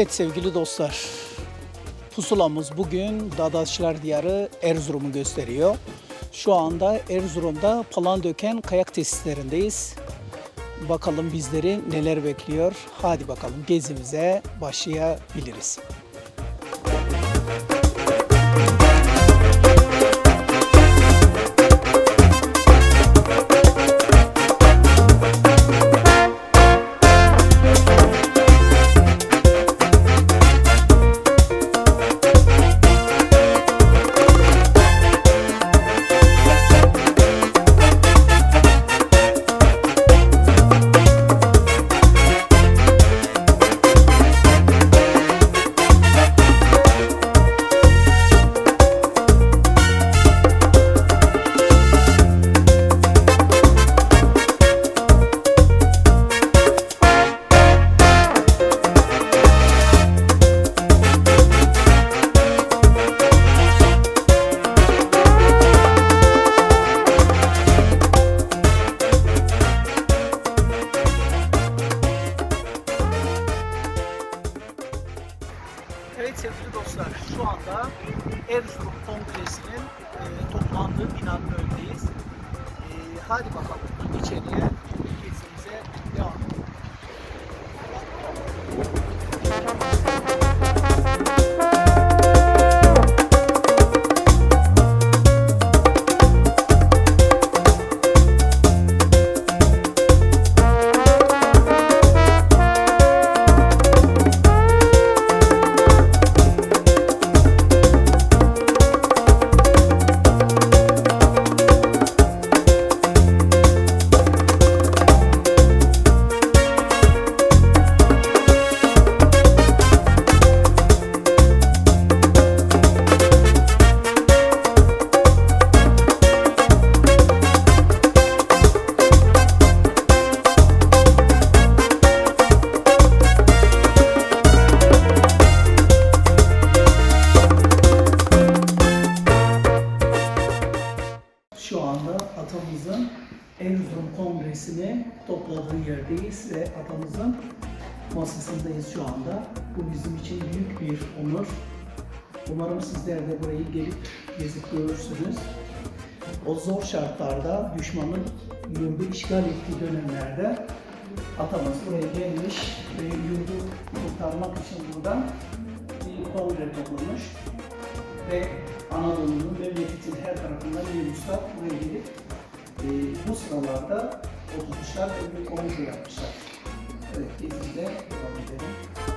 Evet sevgili dostlar, pusulamız bugün Dadaşlar Diyarı Erzurum'u gösteriyor. Şu anda Erzurum'da Palandöken kayak tesislerindeyiz. Bakalım bizleri neler bekliyor. Hadi bakalım gezimize başlayabiliriz. O zor şartlarda düşmanın yurdu işgal ettiği dönemlerde atamız buraya gelmiş ve yurdu kurtarmak için buradan bir kongre toplamış ve Anadolu'nun memleketin her tarafından Yunuslar buraya gelip e, bu sıralarda oturmuşlar ve bir kongre yapmışlar. Evet, gezimize devam edelim.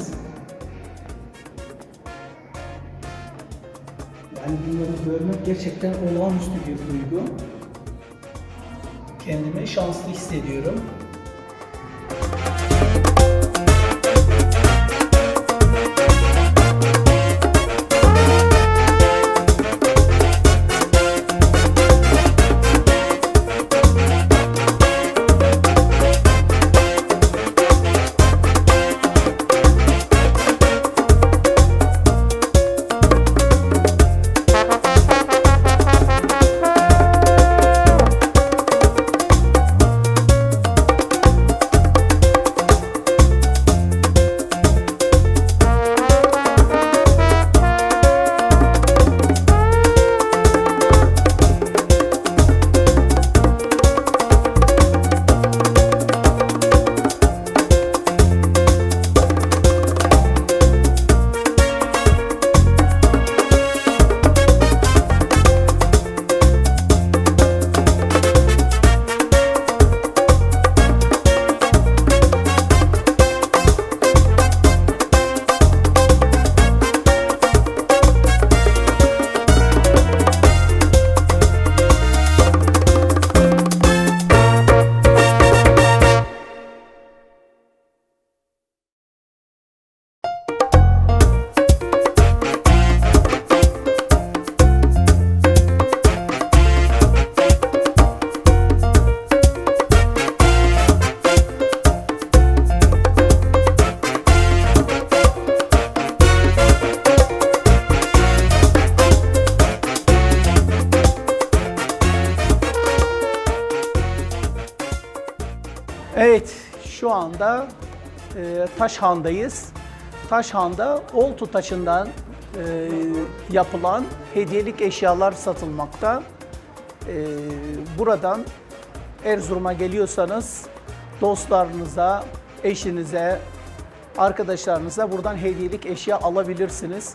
Görmektesiniz. Yani bunları görmek gerçekten olağanüstü bir duygu. Kendimi şanslı hissediyorum. Evet, şu anda e, Taşhan'dayız. Taşhan'da Oltu taşından e, yapılan hediyelik eşyalar satılmakta. E, buradan Erzurum'a geliyorsanız dostlarınıza, eşinize, arkadaşlarınıza buradan hediyelik eşya alabilirsiniz.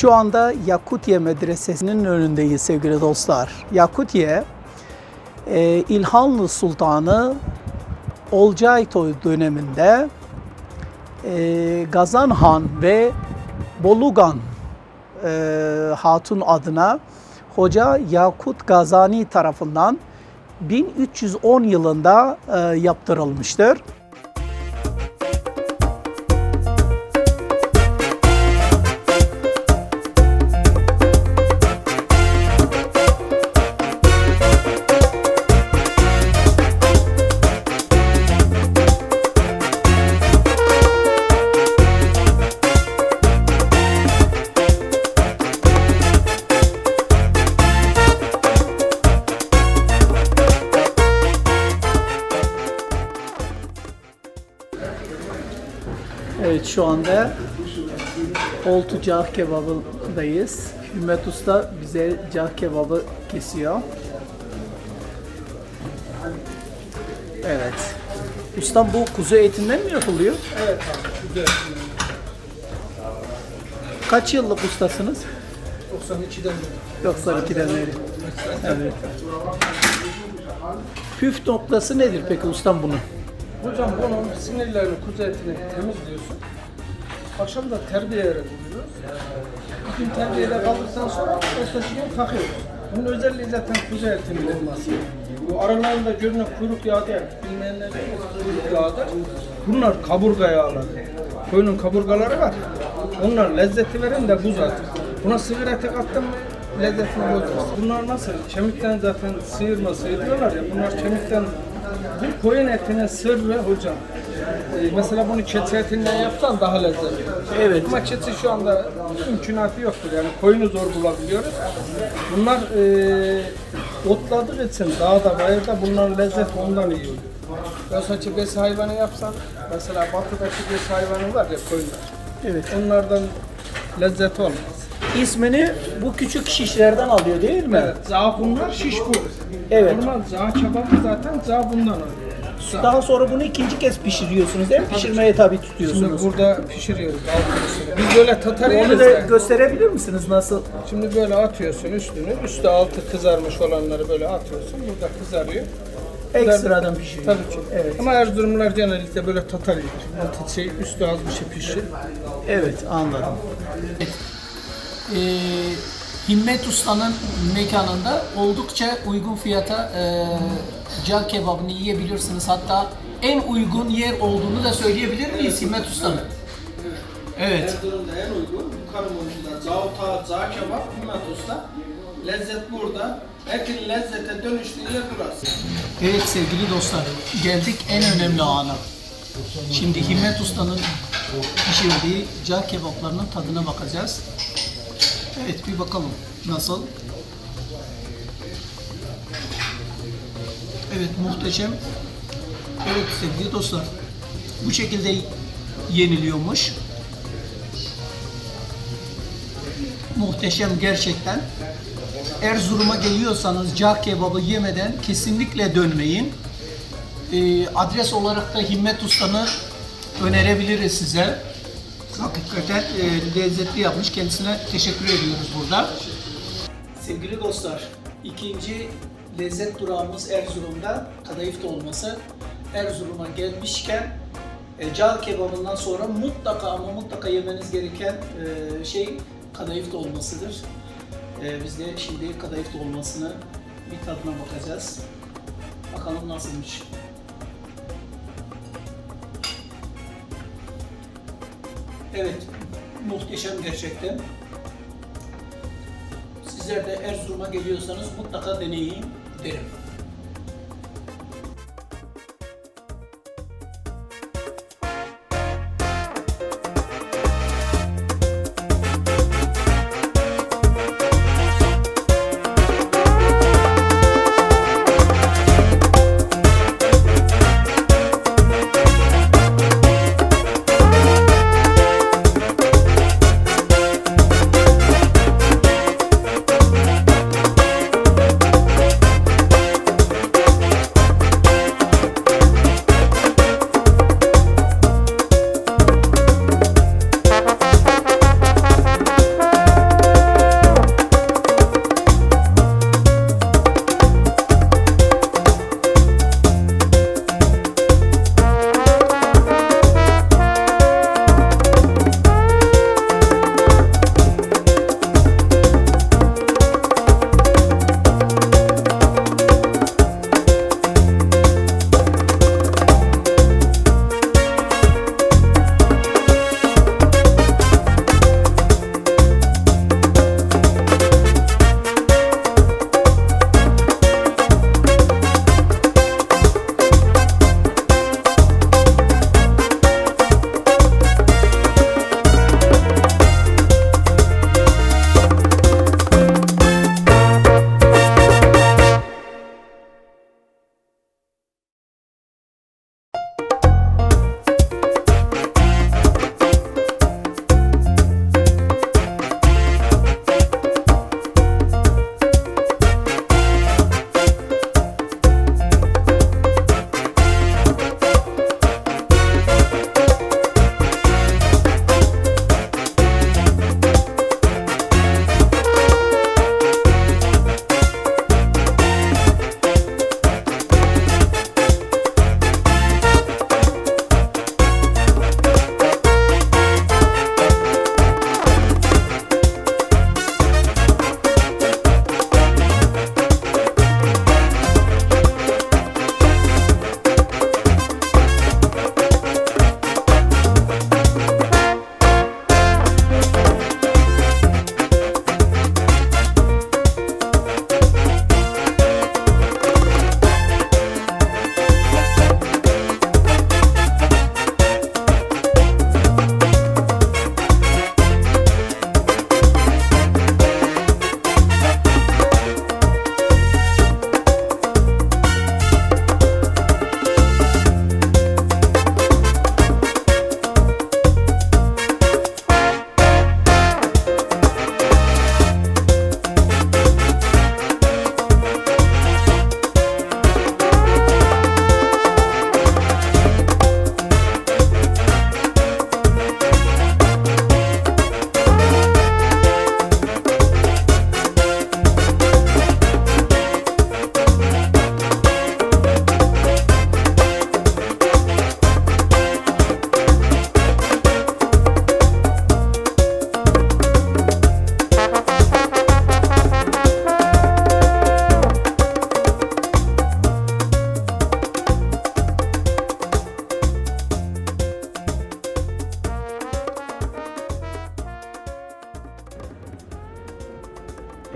Şu anda Yakutiye Medresesi'nin önündeyiz sevgili dostlar. Yakutiye, e, İlhanlı Sultanı Olcayto döneminde e, Gazan Han ve Bolugan e, Hatun adına Hoca Yakut Gazani tarafından 1310 yılında yaptırılmıştır. Evet şu anda Oltu Cağ Kebabı'ndayız. Hümmet Usta bize cağ kebabı kesiyor. Evet. Ustam bu kuzu etinden mi yapılıyor? Evet abi, güzel. Kaç yıllık ustasınız? 92'den beri. 92'den beri. Evet. Püf noktası nedir peki ustam bunun? Hocam bunun sinirlerini, kuzu etini temizliyorsun. Akşam da terbiye ediyoruz. Bir gün terbiyede kaldıktan sonra ertesi gün takıyoruz. Bunun özelliği zaten kuzu etinin olması. Bu aralarında görünen kuyruk yağı değil. Bilmeyenler bilir, kuyruk yağıdır. Bunlar kaburga yağları. Koyunun kaburgaları var. Onlar lezzeti veren de bu zaten. Buna sığır eti kattın mı lezzetini bozmaz. Bunlar nasıl? Kemikten zaten sıyırma sıyırıyorlar ya. Bunlar kemikten koyun etinin sırrı hocam. Ee, mesela bunu keçi etinden yapsan daha lezzetli. Evet. Ama keçi şu anda imkanatı yoktur yani koyunu zor bulabiliyoruz. Bunlar e, otladığı için dağda bayırda bunların lezzeti ondan iyi oluyor. Yoksa ki besi hayvanı yapsan mesela batıdaki besi hayvanı var ya koyunlar. Evet. Onlardan lezzeti olmaz. İsmini bu küçük şişlerden alıyor değil mi? Evet, za bunlar şiş bu. Evet. Normal za kebabı zaten za bundan alıyor. Za. Daha sonra bunu ikinci kez pişiriyorsunuz değil mi? Pişirmeye tabi Şimdi tutuyorsunuz. burada pişiriyoruz altını. Biz böyle tatar Onu yeriz da ya. gösterebilir misiniz nasıl? Şimdi böyle atıyorsun üstünü. Üstü altı kızarmış olanları böyle atıyorsun. Burada kızarıyor. Ekstradan pişiriyor. Tabii ki. Evet. Ama Erzurumlular genellikle böyle tatar yer. Şey, üstü az bir şey pişir. Evet anladım. Ee, Himmet Usta'nın mekanında oldukça uygun fiyata e, cağ kebabını yiyebilirsiniz. Hatta en uygun yer olduğunu da söyleyebilir miyiz Himmet Usta'nın? Evet. Erzurum'da en uygun yukarı mumcuda Zavta, Zağ Kebap, Himmet Usta. Lezzet burada. Etin lezzete dönüştüğü yer burası. Evet sevgili dostlar, geldik en önemli ana. Şimdi Himmet Usta'nın pişirdiği cağ kebaplarının tadına bakacağız. Evet bir bakalım nasıl. Evet muhteşem. Evet sevgili dostlar, bu şekilde yeniliyormuş. Muhteşem gerçekten. Erzurum'a geliyorsanız cağ kebabı yemeden kesinlikle dönmeyin. Ee, adres olarak da Himmet Usta'nı önerebiliriz size. Hakikaten e, lezzetli yapmış. Kendisine teşekkür ediyoruz burada. Sevgili dostlar, ikinci lezzet durağımız Erzurum'da kadayıf dolması. Erzurum'a gelmişken e, cağ kebabından sonra mutlaka ama mutlaka yemeniz gereken e, şey kadayıf dolmasıdır. E, biz de şimdi kadayıf dolmasını bir tadına bakacağız. Bakalım nasılmış. Evet, muhteşem gerçekten. Sizler de Erzurum'a geliyorsanız mutlaka deneyin derim.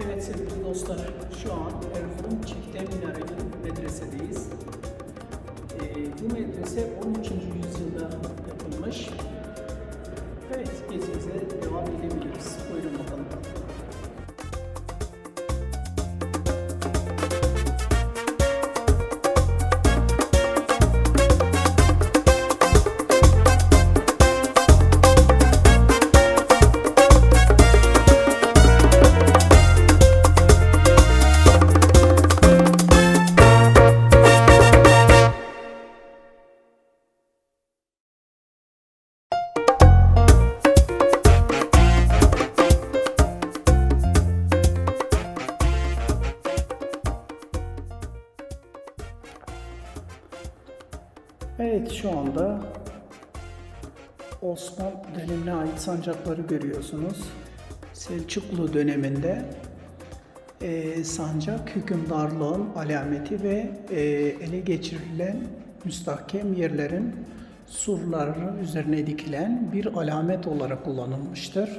Evet sevgili dostlar, şu an Erzurum Çifte Minareli medresedeyiz. Ee, bu medrese 13. yüzyılda yapılmış. Evet, gezimize devam edebiliriz. Buyurun bakalım. Osmanlı dönemine ait sancakları görüyorsunuz. Selçuklu döneminde e, sancak hükümdarlığın alameti ve e, ele geçirilen müstahkem yerlerin surları üzerine dikilen bir alamet olarak kullanılmıştır.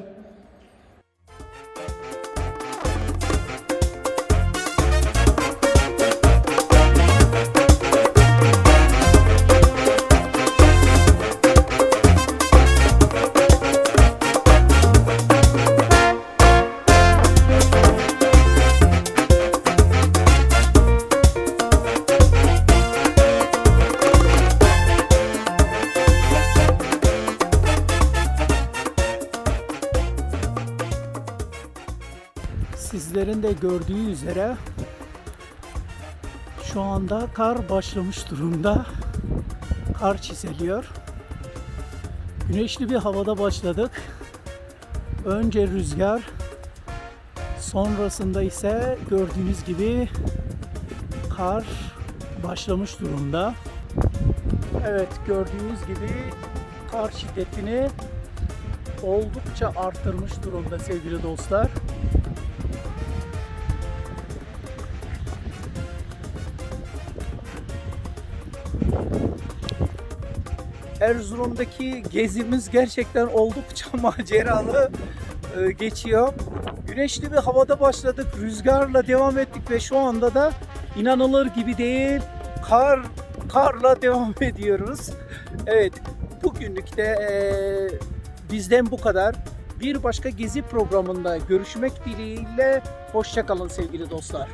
Gördüğü üzere şu anda kar başlamış durumda. Kar çiseliyor. Güneşli bir havada başladık. Önce rüzgar, sonrasında ise gördüğünüz gibi kar başlamış durumda. Evet gördüğünüz gibi kar şiddetini oldukça arttırmış durumda sevgili dostlar. Erzurum'daki gezimiz gerçekten oldukça maceralı e, geçiyor. Güneşli bir havada başladık, rüzgarla devam ettik ve şu anda da inanılır gibi değil, kar karla devam ediyoruz. Evet, bugünlük de e, bizden bu kadar. Bir başka gezi programında görüşmek dileğiyle hoşçakalın sevgili dostlar.